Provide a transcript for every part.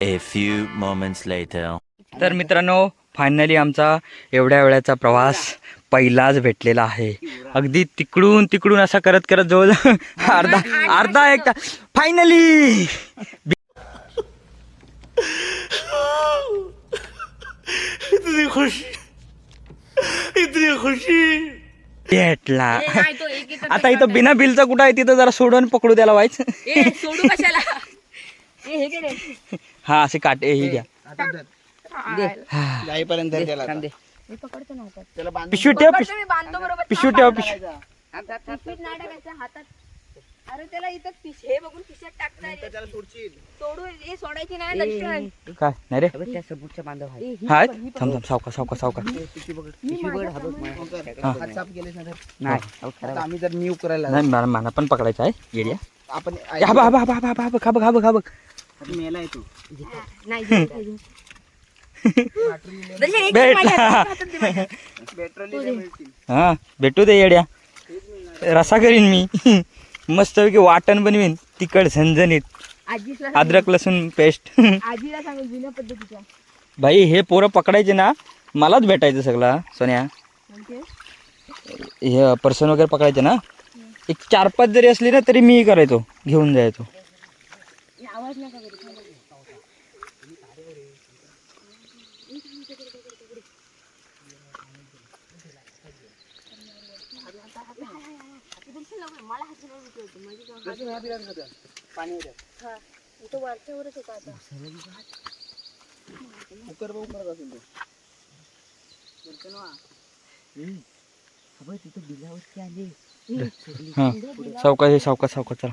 A few moments later. तर मित्रांनो finally आमचा एवढ्या वेळाचा प्रवास पहिलाच भेटलेला आहे. अगदी तिकडून तिकडून असा करत करत जवळ अर्धा अर्धा एक तास फायनली इतनी खुशी. इतनी खुशी. भेटला. आता इथं बिना बिलचा कुठं आहे तिथं जरा सोडून पकडू द्यायला व्हायचं सोडू कशाला? हे. हा असे काटे ही घ्या. जाईपर्यंत त्याला आता. मी पकडतो ना हातात. त्याला बांध पिशवी ठेव पकडतो पिशवी मी बांधतो बरोबर. पिशवी ठेव पिशवी. पिशवीत नाही टाकायचं हातात. अरे त्याला इथं पिश हे बघून पिशात टाकता रे. त्याला सोडशील. सोडून हे सोडायची नाही दर्शन काय? नाही रे. थांब थांब. सावका सावका सावका माझ्या हात साफ केलेस ना तर आता आम्ही जर न्यू करायला नाही मला मला पण पकडायचं आहे. येड्या. आपण हा बघ हा बघ हा बघ हा बघ हा बघ हा बघ हा बघ. हा बघ मेला आहे तू. नाही घेत नाही. दर्शन, एक भेटला. माझ्या हातात- हातात दे माझ्या. पेट्रोल मिळतील. हा भेटू दे येड्या. रसा करीन मी. मस्तपैकी वाटण बनवीन. तिखट झणझणीत. आजीला अद्रक लसूण पेस्ट. सांग- आजीला सांगेल जुन्या पद्धतीच्या. भाई हे पोरं पकडायचे ना मलाच भेटायचं सगळं सोन्या. म्हणजे हे पर्सन वगैरे पकडायचे ना एक चार पाच जरी असली ना तरी मी करायचो घेऊन जायचो. आवाज नका करू तिथं सावकाश सावकाश सावकाश चला.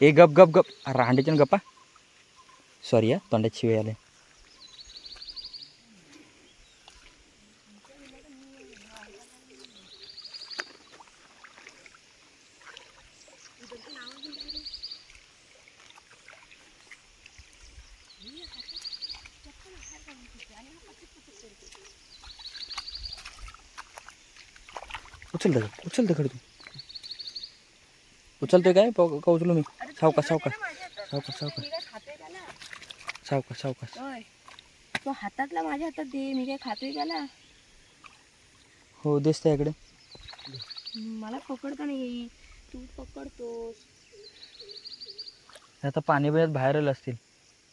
ए गप गप गप. अरे रांडेच्या गप्पा. सॉरी या तोंडात शिवे आले. उचल दगड उचल दगड तू. उचलतोय काय? पाव- का उचलू मी? सावकाश सावकाश. सावकाश सावकाश. सावकाश सावकाश. होय. तो हातातला माझ्या हातात दे मी काय खातोय त्याला हो दिसतंय इकडे मला पकडता नाही तू पकडतोस. आता पाणी बिण्यात बाहेरच असतील.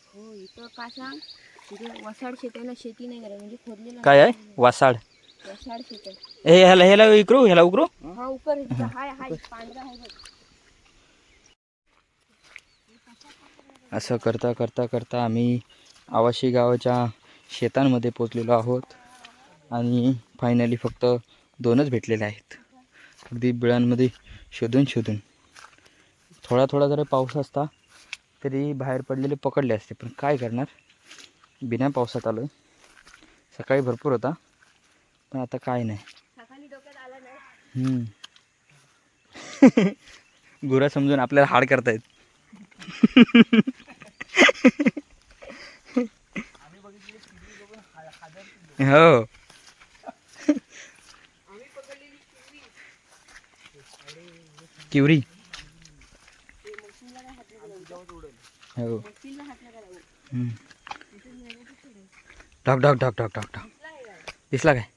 हो इथं का सांग? तिथे वसाड शेत आहे ना शेती नाही करायला म्हणजे खोदलेलं काय आहे? वासाड. वसाड शेत आहे. ह्याला ह्याला इकरू ह्याला उकरू. हा उकर हाय हाय पांढरा आहे बघ असं करता करता करता आम्ही आवाशी गावाच्या शेतांमध्ये पोचलेलो आहोत आणि फायनली फक्त दोनच भेटलेले आहेत. अगदी बिळांमध्ये शोधून शोधून. थोडा थोडा जरी पाऊस असता तरी बाहेर पडलेले पकडले असते. पण काय करणार? बिना पावसात आलो सकाळी भरपूर होता. पण आता काय नाही. गुरा समजून आपल्याला हाड करतायत. हो। किवरी। हम्म. ढक ढक ढक ढक ढक ढक। दिसला काय?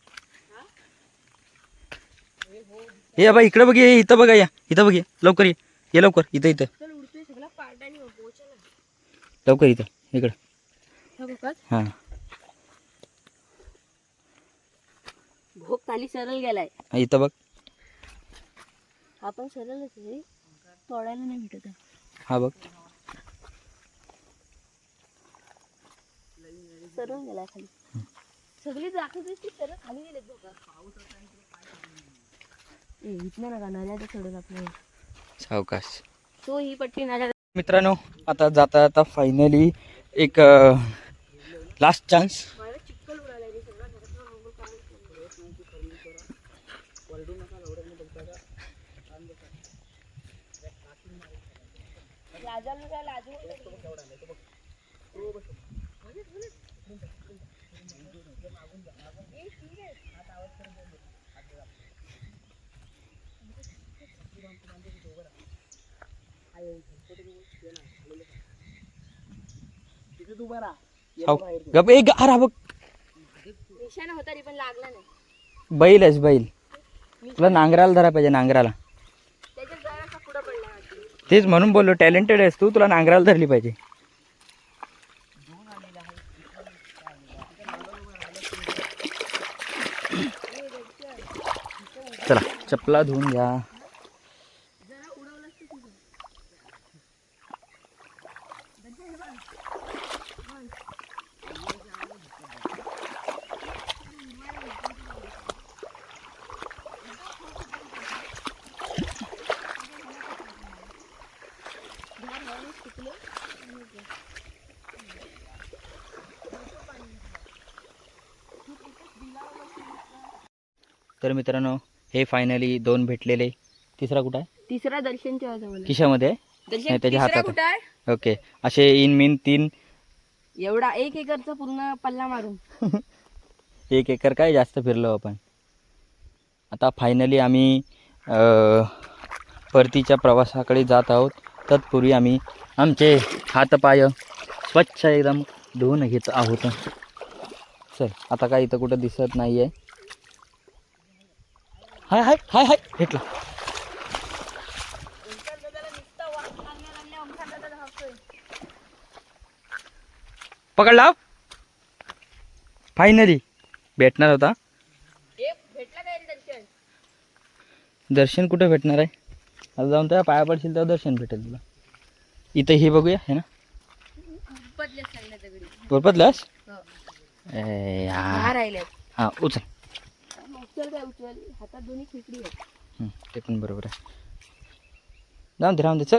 इकडे बघ इथं बघा, या, इथं बघ लवकर ये लवकर, इथं इथं. लवकर इथं इकडं. हा. भोग खाली सरळ गेलाय. इथं बघ. आपण सरळच आहे तोडायला नाही भेटत. हा बघ. सरळ गेलाय खाली. सगळी दाखवते ती सरळ खाली सोडत आपलं. सावकाश. तो ही पट्टी नद्या मित्रांनो आता जाता जाता फायनली एक लास्ट चान्स गप एक अरे बघ. निशाणा होता रे पण लागला नाही. बैल आहेस बैल. तुला नांगराला धरा पाहिजे नांगराला त्याच्यात जरासा पुढं पडला वाटतं. तेच म्हणून बोललो टॅलेंटेड आहेस तू तुला नांगराला धरली पाहिजे. चला चपला धुवून घ्या तर मित्रांनो हे फायनली दोन भेटलेले. तिसरा कुठं आहे? तिसरा दर्शनच्या जवळ खिशामध्ये आहे? दर्शन नाही, त्याच्या हातात कुठं आहे? ओके. असे इन मिन तीन. एवढा एक एकरचा पूर्ण पल्ला मारून. एक एकर काय जास्त फिरलो आपण? आता फायनली आम्ही अ, परतीच्या प्रवासाकडे जात आहोत. तत्पूर्वी आम्ही आमचे हातपाय स्वच्छ एकदम धुवून घेत आहोत. चल आता काय इथं कुठं दिसत नाही आहे हाय हाय हाय हाय. भेटला. पकडला फायनली भेटणार होता. दर्शन कुठे भेटणार आहे? आता जाऊन त्या पाया पडशील तेव्हा दर्शन भेटेल तुला. इथं हे बघूया हे ना? बदले सांगल्या दगडी बरोबरलास हो. हा हां उचल. उचल काय उचल? हातात दोन्ही खेकडी आहेत. हं, ते पण बरोबर आहे. जाऊन दे राहून दे चल.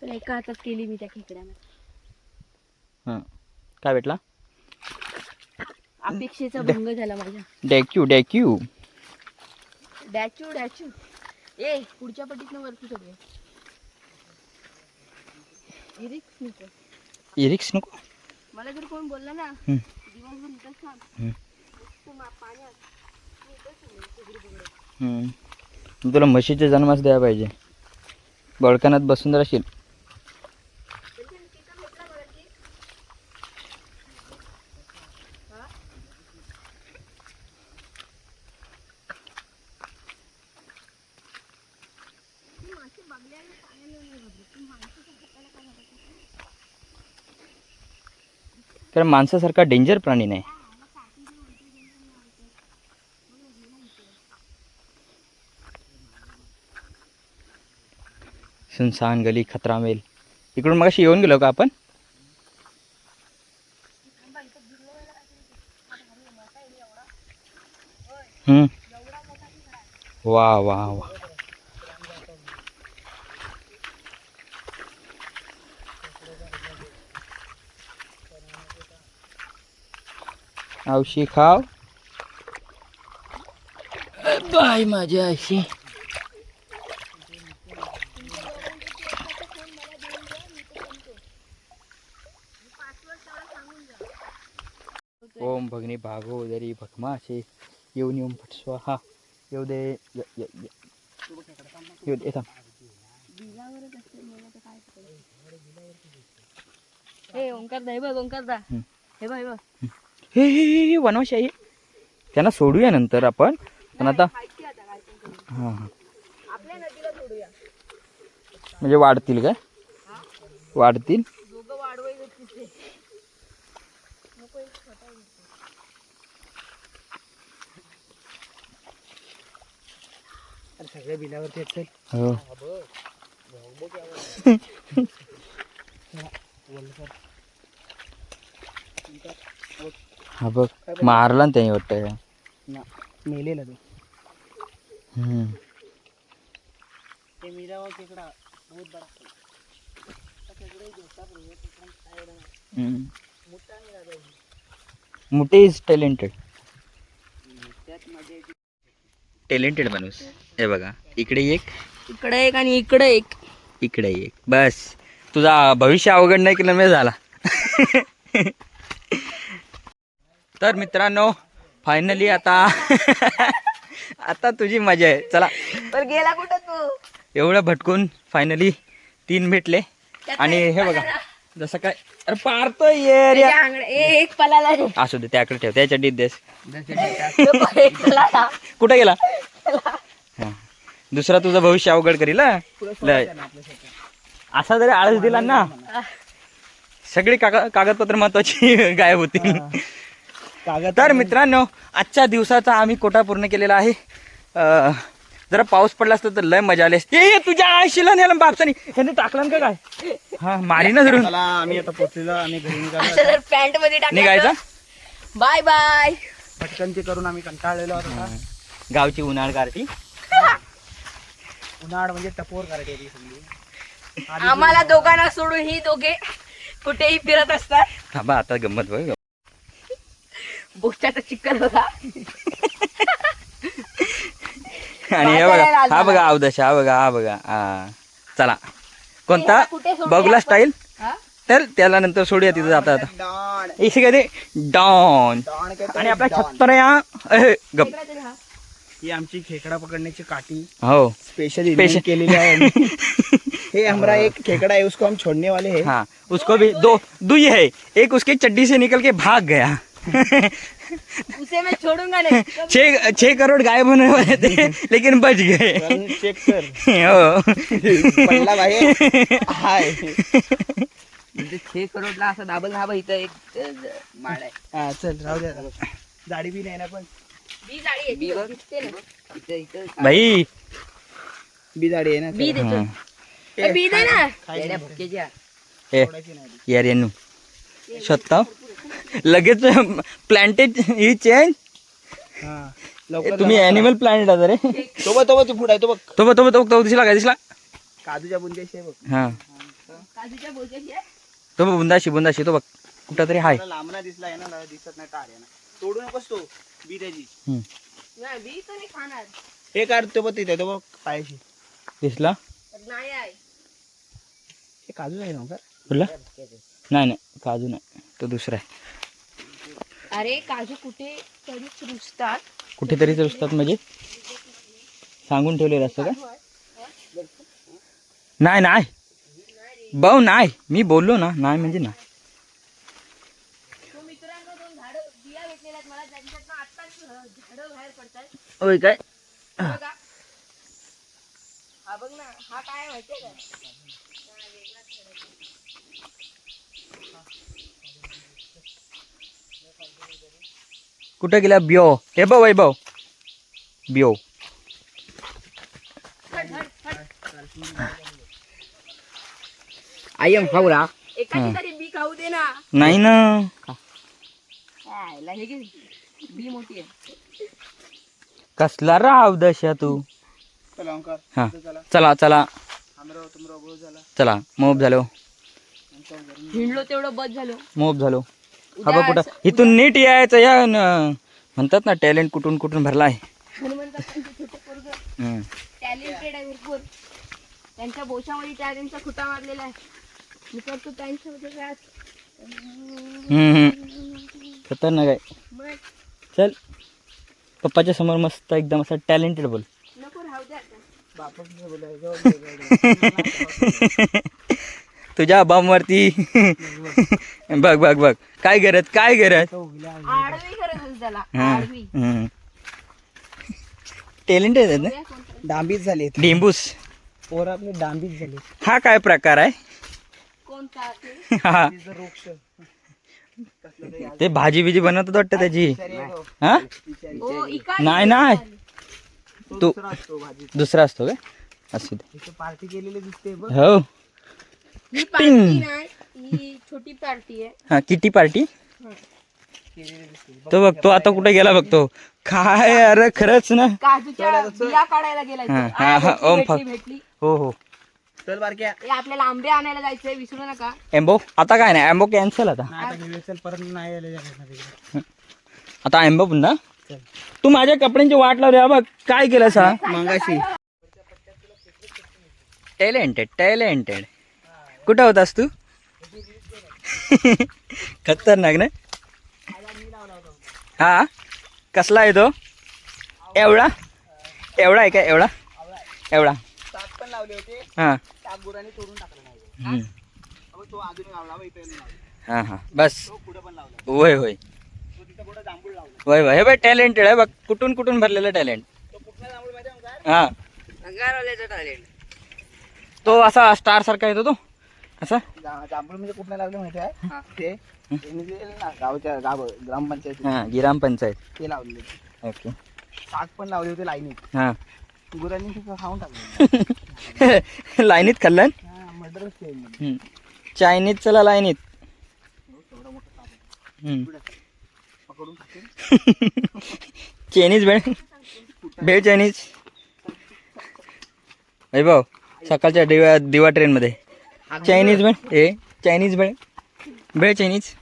पण एका हातात केली मी त्या खेकड्यानं. हां. काय भेटला? अपेक्षेचा भंग झाला माझ्या. डॅक्यू डॅक्यू. डॅचू डॅचू ए पुढच्या पटीतनं वरती सगळे. इरिक्स नको. इरिक्स नको? मला जर कोण बोलला ना हं. दिवसभर इथंच थांब. हं. तू मा- पाण्यात तुला म्हशीचे जन्मास द्यायला पाहिजे. बळकानात बसून राहशील. कारण माणसासारखा डेंजर प्राणी नाही. सुनसान गली खतरा मेल. इकडून मग येऊन गेलो का आपण? वा वा वा. औशी खाव. बाय माझ्या अशी भगनी भागो उदरी भगमा असे येऊन येऊन फटसवा हा येऊ दे. येऊ दे. ए ओंकार दा हे बघ ओंकार दा हं. हे बघ हे बघ हे हे हे हे वनवाशी आहे त्यांना सोडूया नंतर आपण पण आता. हां हां आपल्या नदीला सोडूया म्हणजे वाढतील काय वाढतील दोघं वाढवायचं तिथे नको एक छोटा आहे. सगळ्या बिलावरती असेल. हो. हा बघ. मारला ना त्याने वाटतं ना मेलेला तो. हम्म. ते बहुत बड़ा हम्म. मुठे इज टॅलेंटेड टॅलेंटेड माणूस. हे बघा इकडे एक. इकडे एक आणि इकडे एक. इकडे एक. बस. तुझा भविष्य अवघड नाही केलं मी झाला. तर मित्रांनो फायनली आता आता तुझी मजा आहे. चला. पण गेला कुठं तू? एवढं भटकून फायनली तीन भेटले. आणि हे बघा. जसं काय अरे पारतोय ये रे. त्याच्या आंगडे- ए, एक पलाला रे. असू दे त्याकडे ठेव त्याच्या देस. तो पण एक पळाला. कुठे गेला? हा. दुसरा तुझं भविष्य अवघड करील हा? लय. असा जरी आळस दिला ना सगळी कागद कागदपत्र महत्वाची गायब होतील. कागद तर मित्रांनो आजच्या दिवसाचा आम्ही कोटा पूर्ण केलेला आहे. अं, जरा पाऊस पडला असता तर लय मजा आली असती. ए, तुझ्या आळशीला नेलं बापसानी. ह्याने टाकलं का काय? हा मारी ना धरून. चला आम्ही आता पोचलेलो आम्ही घरी निघालो असं जर पॅन्टमध्ये निघायचा? Bye bye. पटकन ते करून आम्ही कंटाळलेलो आहोत आता. गावची उन्हाळ गारटी उन्हाळ म्हणजे टपोर करायची होती सगळी. आम्हाला दोघांना सोडून ही दोघे कुठेही फिरत असतात. थांबा आता गंमत बघ बोचाचा चिकन बघा आणि हे बघा हा बघा अवदश हा बघा हा बघा हा. चला. कोणता? बघला? स्टाईल हा? तर त्याला नंतर सोडूया तिथं जाता आता इथे काय ते डॉन आणि आपल्या छत्तर या अहे, गप. हा. आमची खेकडा पकडण्याची काठी हो. स्पेशल. केलेली आहे. हे हमारा एक खेकडा है उसको हम छोड़ने वाले हैं. हाँ उसको भी दो दुई है. एक उसकी चड्डी से निकल के भाग गया. उसे मैं छोड़ूंगा नहीं। छह छह करोड़ गायब होने वाले थे लेकिन बच गए। चेक कर। हो पडला भाई हाय। म्हणजे छे करोडला असं दाबल धाबा इथं एक माळ आहे. हा चल राहू. जाडी बी नाही ना पण. बी जाडी आहे बी बघ. दिसते ना. इथं इथं. भाई. बी जाडी आहे ना बी देतो. हाँ, ए, बी दे ना. येड्या. भुकेच्या. ए यार यांनू स्वतः लगेच प्लांटेड ही चेंज हा लवकर तुम्ही. अॅनिमल प्लॅनेट आता रे. तो बघ तो बघ तू पुढे आहे तो बघ. तो बघ तो बघ तो बघ, तो दिसला काय दिसला? काजूच्या बुंद्याशी आहे बघ. हा. काजूच्या आहे? तो बघ बुंदाशी बुंदाशी तो बघ. कुठं तरी हाय लांबना दिसला आहे ना दिसत नाही तार आहे ना तोडू नकोस तो बी त्याची. हम्म. नाही, बी तर नाही खाणार. हे काढ तो बघ तिथे तो बघ पायाशी. दिसला? नाही आहे. हे काजू आहे ना का? बोलला? नाही नाही काजू नाही. तो दुसरा आहे. अरे काजू कुठे तरीच रुजतात कुठेतरी रुसतात म्हणजे? सांगून ठेवलेलं असतं का? नाही नाही. भाऊ नाही. मी बोललो ना नाही म्हणजे होय काय? हा बघ ना हा काय माहितीये का हा, वेगळाच फरक आहे. कुठं गेला? बिओ हे बघ वैभव बिओ. आय एम हावरा एकाची तरी बी खाऊ दे ना. नाही ना. यायला हे घे. बी मोठी आहे. कसला राव दशा तू? चला ओंकार. हा. चला. चला चला. बोल झाला. चला मोब झालो. हिंडलो तेवढं बस झालो. मोब झालो. हा बघ कुठं इथून नीट यायचं या न म्हणतात ना टॅलेंट कुठून कुठून भरला आहे. हम्म. टॅलेंटेड आहे भरपूर. त्यांच्या बोशामध्ये टॅलेंटचा खुटा मारलेला आहे. मी करतो त्यांच्यामध्ये व्याज हम्म, हम्म. खतरनाक आहे. मग? चल. पप्पाच्या समोर मस्त एकदम असं टॅलेंटेड बोल. नको राहू द्या आता. तुझ्या बमवरती. बघ बघ बघ. काय गरज काय गरज? आडवी गरज आहे त्याला आडवी. टॅलेंट आहेत ना. डांबीच झाले डेंबूस. पोर आपले डांबीच झाले हा काय प्रकार आहे? कोणता ते? हा. ते भाजी बिजी बनवतात वाटतं त्याची. हा? ओ इका नाही नाही. तू दुसरा असतो भाजी दुसरा असतो काय असू दे. पार्टी केलेली दिसते बघ. हो. ही पार्टी नाही ही छोटी पार्टी आहे. हा किती पार्टी? तो बघ तो आता कुठे गेला बघतो काय अरे खरंच ना. काजूच्या बिया काढायला गेलाय तो. हा, आ, हा, हा, भेटली, ओम भेटली, फक. भेटली. हो हो. चल बारक्या. ए, आपल्याला आंबे आणायला जायचंय विसरू नका. एम्बो आता काय नाही एम्बो कॅन्सल आता. चल परत नाही आले आता एम्बो पुन्हा? तू माझ्या कपड्यांची वाट लावली हा बघ काय केलं सा मंगाशी. टॅलेंटेड टॅलेंटेड कुठं होतास तू? खतरनाक ना? हा? कसला आहे तो? एवढा? एवढा आहे का? एवढा? एवढा. हां. हां हां. बस. होय होय. होय होय. हे बाय टॅलेंटेड आहे. बघ कुठून कुठून भरलेलं टॅलेंट? हां. टॅलेंट तो असा स्टार सारखा येतो तो? असा? जा- जांभूळ म्हणजे कुठला लावले माहिती आहे? ते त्यांनी जे ना गावच्या गाव ग्रामपंचायत हां गिराम पंचायत ते लावले ओके. ताक पण लावले होते लाईनीत. हां. गुरांनी तिथं खाऊन टाकलं. लाईनीत खाल्लं? हा मर्डरच हम्म. चायनीज चला लाईनीत. खाते. चायनीज भेळ? भेळ चायनीज? वैभव सकाळच्या दिवा दिवा ट्रेनमध्ये चायनीज भेळ ए चायनीज भेळ भेळ चायनीज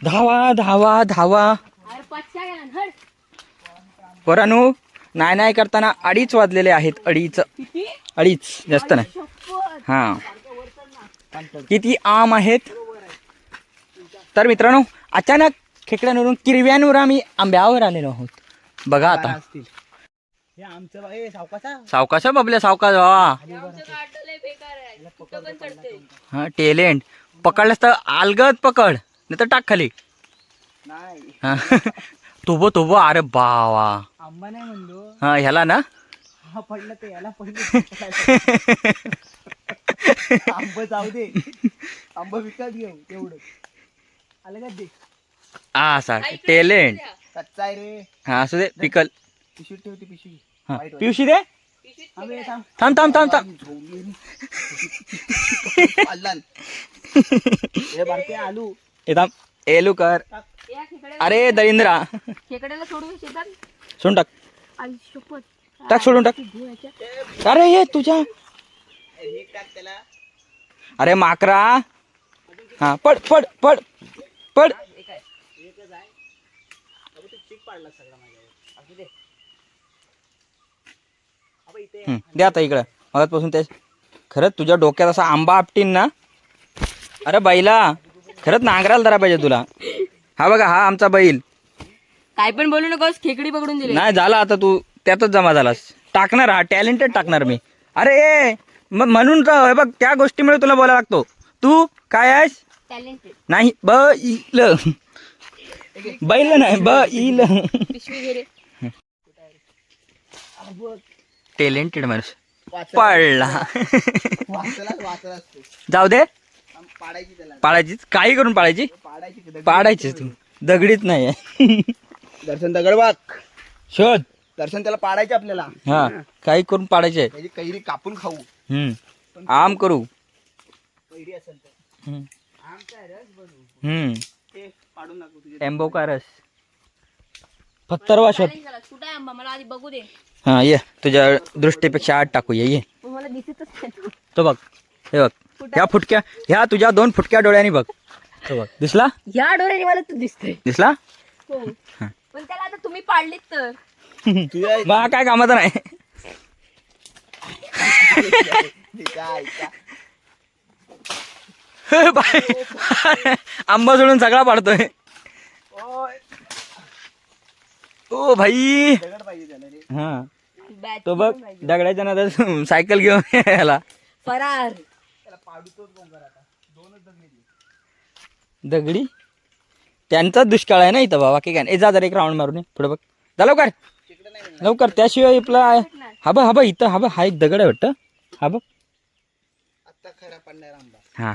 धावा धावा धावा. पोरानू नाही नाही करताना अडीच वाजलेले आहेत अडीच. अडीच जास्त नाही. हां. किती आम आहेत. तर मित्रांनो अचानक खेकड्यांवरून किरव्यांवर आम्ही आंब्यावर आलेलो आहोत. बघा आता. हे आमचं बा- ए सावकाशा. सावकाशा बबल्या सावकाश वा आमचं काढलं लय बेकार आहे. कुठं पण चढते हा टेलेंट. पकडलंस तर अलगद पकड नाही तर टाक खाली. नाही. हा. तुबो तुबो. अरे बावा. आंबा नाही म्हणलो. हा ह्याला ना? हा पडलं ते याला पडलं आंब जाऊ दे. आंब विकत घेऊ तेवढं आलं का दे. हा असा टेलेंट. कच्चा आहे रे. हा असू दे पिकल. पिशवीत ठेवते पिशवी. हा. पिवशी दे. थांब रे, थांब. थांब. थांब. हे आलू. थांब. एलू कर. अरे खेकड्याला सोडून शेतात. सोडून टाक. आई शपथ. टाक सोडून टाक. अरे ये तुझ्या. हे टाक त्याला. अरे माकरा हा पड पड पड पड. दे हं, आता इकडं. मगातपासून ते खरंच तुझ्या डोक्यात असा आंबा आपटीन ना? अरे बैला खरंच नांगराला धरा पाहिजे तुला. हा बघा हा आमचा बैल. काय पण बोलू नकोस खेकडी पकडून दिली. नाही झाला आता तू. त्यातच जमा झालास. टाकणार हा टॅलेंटेड टाकणार मी. अरे ए मग म्हणून तर हे बघ त्या गोष्टीमुळे तुला बोलायला लागतो. तू काय आहेस? टॅलेंटेड. नाही ब इल बैल नाही ब इल पिशवी टॅलेंटेड माणूस. असतो जाऊ दे. आम पाडायची त्याला. पाळायचीच. काही करून पाळायची? पाडायची दगड- पाडायचीच तू. दगडीत नाही. दर्शन दगडबाग. शोध. दर्शन त्याला पाडायचे आपल्याला. हा काही करून पाडायचे. त्याची कैरी कापून खाऊ. हम्म. आम करू. कैरी असेल तर. हम्म. आमचा रस बनवू? हम्म. ते पाडून टाकू तुझे एम्बो का रस? पत्तरवा शोध. कुठं आंबा? मला आधी बघू दे. हा ये. तुझ्या दृष्टीपेक्षा आठ टाकू ये ये. मग मला दिसतच नाही. तो. तो बघ हे बघ. ह्या फुटक्या ह्या तुझ्या दोन फुटक्या डोळ्यांनी बघ. तो बघ. दिसला? या डोळ्याने मला तू दिसतोय. दिसला? हो. पण त्याला आता तुम्ही पाडलीत तर. हा काय कामाचा नाही. काय का बाय. आंबा सोडून सगळा पाडतोय. ओ भाई! हा. तो बघ दगडाच्या नादात सायकल घेऊन याला फरार. त्याला पाडूतोच बोंगर आता. दोनच दगडी त्यांचाच दुष्काळ आहे ना इथं बाबा की काय जा जरा एक राऊंड मारून. पुढे बघ. जा लवकर. तिकडे नाही मिळणार. लवकर त्याशिवाय आपला हा बघ हा बघ इथं हा बघ हा एक दगड आहे वाटतं. हा बघ. हा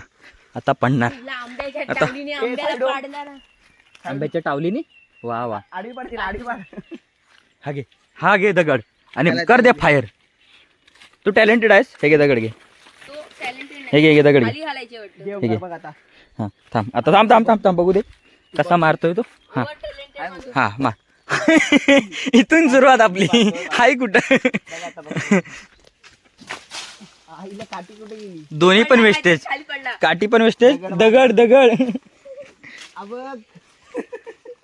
आता पडणार. आंब्याच्या टावलीने? वा वा. आडवी पडतील आडवी पड. हा घे हा घे दगड. आणि कर दे फायर तू टॅलेंटेड आहेस. हे घे दगड घे. तो टॅलेंटेड हे घे हे घे दगड घे. हा थांब. आता थांब थांब थांब थांब बघू दे. कसा मारतोय तो? हा. टॅलेंटेड हा मार. इथून सुरुवात आपली. हाय कुठं बघा. आता बघा. आईला काठी कुठे गेली? दोन्ही पण वेस्टेज खाली पडला. काठी पण वेस्टेज दगड दगड.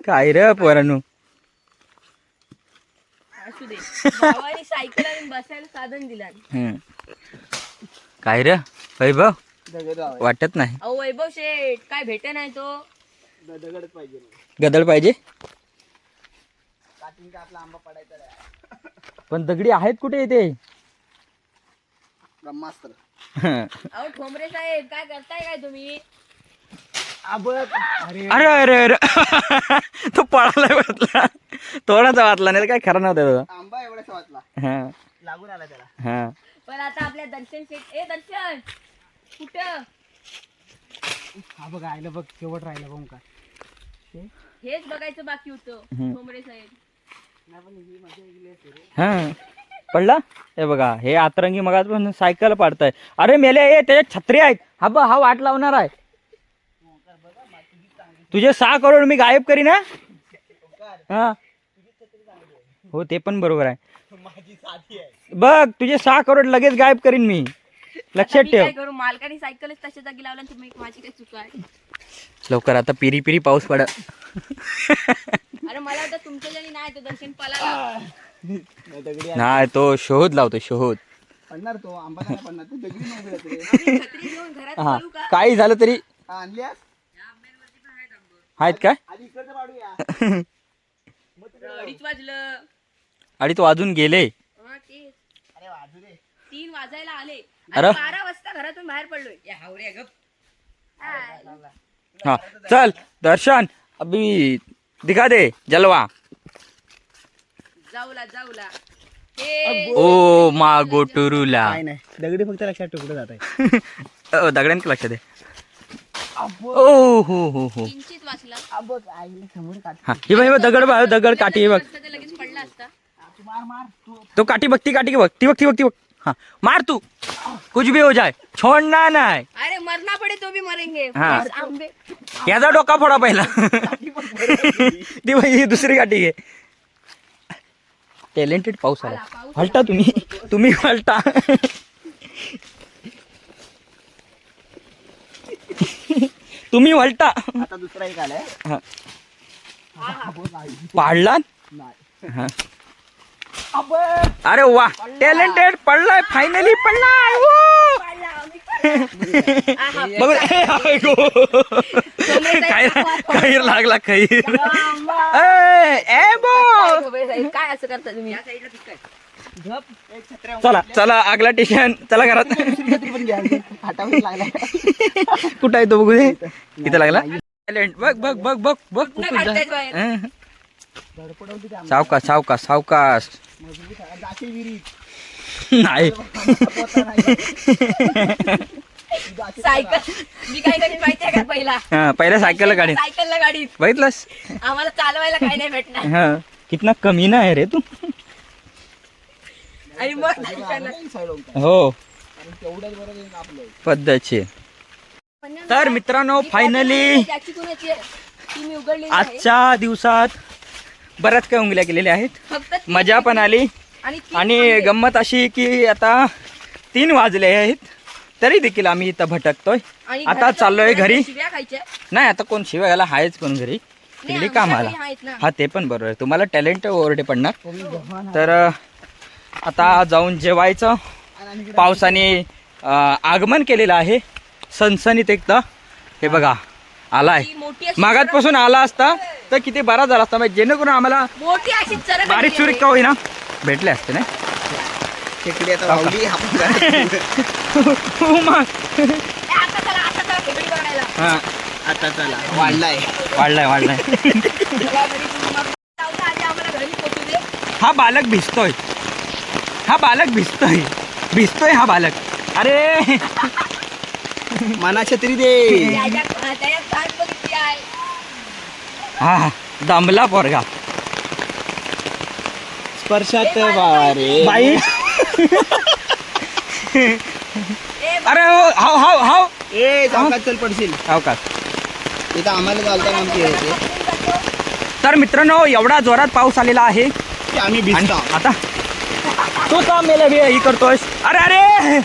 काय रे पोरांनो? असू दे. भावाने सायकल आणि बसायला साधन दिला. काय रे? वैभव. वाटत नाही. अहो वैभव शेठ काय भेट नाही तो. गदळ पाहिजे. काठींचा आपला आंबा पडायचा रे. पण दगडी आहेत कुठे ते ब्रह्मास्त्र. अहो ठोंबरे साहेब काय करताय काय तुम्ही? अरे. अरे अरे अरे. तो पळाला वाटला. थोडासा वाचला नाही तर काय खरं नव्हतं आंबा एवढासा वाचला तो हा. लागून आला त्याला. हा. पण आता आपल्या दर्शन ए दर्शन! कुठं? हा बघ आईला बघ शेवट राहिला बघ काय हेच बघायचं बाकी होतं ठोंबरे साहेब. हा पडला? हे बघा हे आतरंगी मगाच सायकल पाडताय. अरे मेले ए त्याच्यात छत्री आहेत. हा बा हा वाट लावणार आहे. तुझे सहा करोड मी गायब करीन हा? हा? हो ते पण बरोबर आहे. माझी साथी आहे. बघ तुझे सहा करोड लगेच गायब करीन मी. लक्षात ठेव. मालकाने सायकलच तशा जागी लावला तुम्ही माझी काय चुका आहे? लवकर आता पिरी पिरी पाऊस पड. अरे मला वाटतं तुमच्या जणी नाही तो दर्शन नाही. नाही तो शोध लावतो शोध. पडणार तो आंबा नाही पडणार. तो दगडी नाही उघडत रे. आम्ही छत्री घेऊन घरात हा. पळू का? काही झालं तरी आणलीस आहेत काय? अडीच वाजलं. तो अजून गेले. हा तेच. अरे वाजू दे. तीन वाजायला आले. अरे. बारा वाजता घरातून बाहेर पडलोय. या हावरे गप. हा चल दर्शन अभी दिखा दे जलवा. जाऊला जाऊला. हे. ओ मा गोटुरुला नाही दगडी फक्त लक्षात ठेवलं जात आहे. अ, दगडांक लक्ष दे. ओ हो हो हो. किंचित वाचला. बघ आईला समोर काठी हा हे बघ हे बघ, दगड बघ दगड काठी हे बघ. असता तर लगेच पडला असता. तू मार मार. तू तो काठी बघ ती काठी बघ ती बघ ती बघ ती बघ. हा मार तू. कुछ भी हो जाए. छोडना नाही. अरे मरना पडे तो भी मरेंगे. हा. आंबे. याचा डोका फोडा पहिला. ती बघ ही दुसरी काठी घे. टॅलेंटेड पाऊस आला. हलटा तुम्ही. तुम्ही हलटा. तुम्ही आता दुसरा एक आलाय. हा. पाडला? हा. अरे वा. टॅलेंटेड पडलाय. फायनली पडलाय. वो! बघ. ए. काय काही लागला काही. ए, ए बो. काय असं करता तुम्ही? चला चला आगला स्टेशन चला घरात. कुठं आहे तो बघू दे. इथं लागला. बघ बघ बघ बघ बघ. सावकाश सावकाश सावकाश. नाही. सायकल. पहिला? हा सायकल गाडी सायकलला गाडीत. बघितलंस? आम्हाला चालवायला काय नाही भेटणार. हा. कितना कमी ना आहे रे तू. आणि मग. हो. कारण तेवढ्याच बरोबर आहे ना आपलं. पद्धतशीर तर मित्रांनो फायनली आजच्या दिवसात बऱ्याच काही उंगल्या केलेल्या आहेत. मजा पण आली. आणि. गंमत अशी की आता तीन वाजले आहेत. तरी देखील आम्ही इथं भटकतोय. आणि आता चाललोय घरी. नाही आता कोण शिवायला आहेच कोण घरी? तिकडे कामाला. हा ते पण बरोबर आहे. तुम्हाला टॅलेंट ओरडे पडणार. तर आता जाऊन जेवायचं. पावसाने आगमन केलेलं आहे. सनसनीत एकदा. हे बघा आलाय. ती मोठी अशी मागातपासून आला असता तर किती बरा झाला असता म्हणजे जेणेकरून आम्हाला मोठी अशी चरक बारीक चुरीक का होईना भेटले असते ना आता. हो चला हा. वाढलाय. वाढलाय वाढलाय. हा बालक भिजतोय. हा बालक भिजतोय. भिजतोय हा बालक. अरे. मना छत्री दे. हा दमला पोरगा. स्पर्शात वारे. बाई अरे हो, हाव हाव हाव. ए चौकात चल पडशील. हाव का इथं आम्हाला चालता आमची होते तर मित्रांनो एवढा जोरात पाऊस आलेला आहे. की आम्ही आणि भिजतो. आता तू का मेला बी ही करतोय अरे अरे!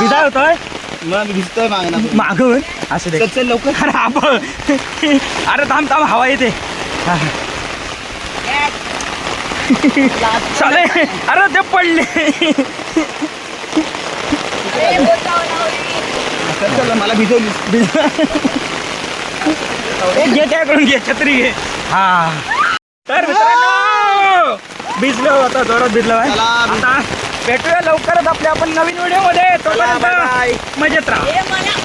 भिजाय होतोय? मग भिजतोय मागणं मागून असं दे. चल लवकर. अरे आब! अरे थांब थांब हवा येते. चाले. अरे ते पडले. चल मला भिजवली ए, घे त्याकडून घे छत्री घे. हा. तर मित्रांनो भिजलो आता जोरात भिजलो आहे. चला, भिज- आता भेटूया लवकरच आपल्या आपण नवीन व्हिडिओमध्ये तोपर्यंत मजेत राहा.